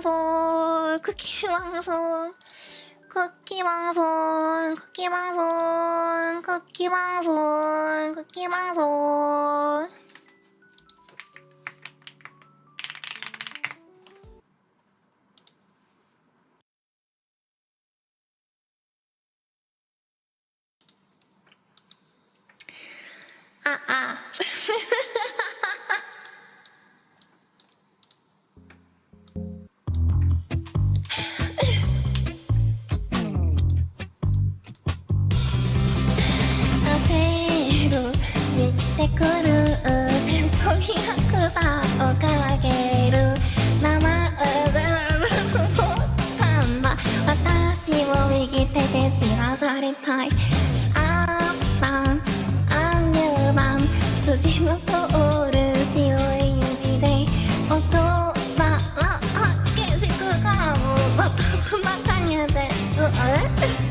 방송 쿠키 방송 쿠키 방송 쿠키 방송 쿠키 방송 쿠키 방송 아, 아. らされたい。アンパンアンニューマン筋の通る白い指で。音は激しくからも私の中にでえ左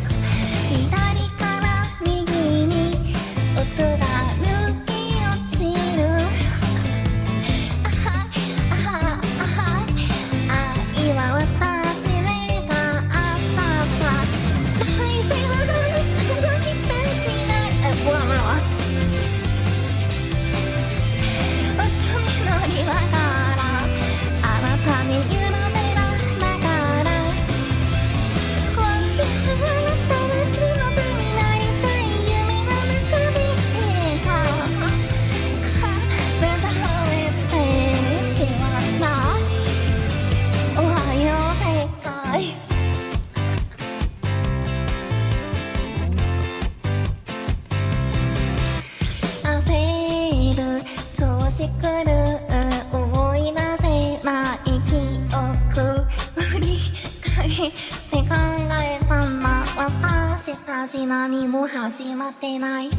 って考えたまま私たち何も始まってない。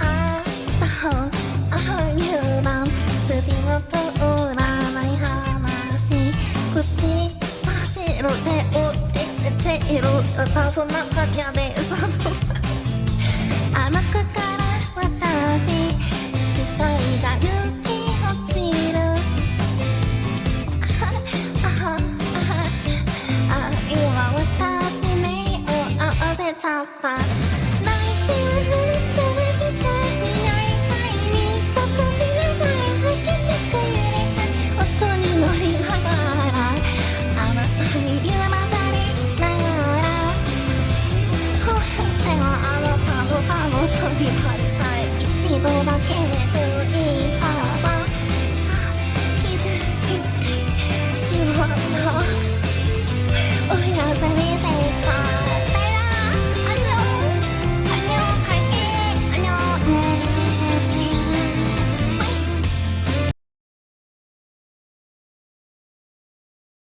あったあ入団筋の通らない話口走る手を得ている歌その中でその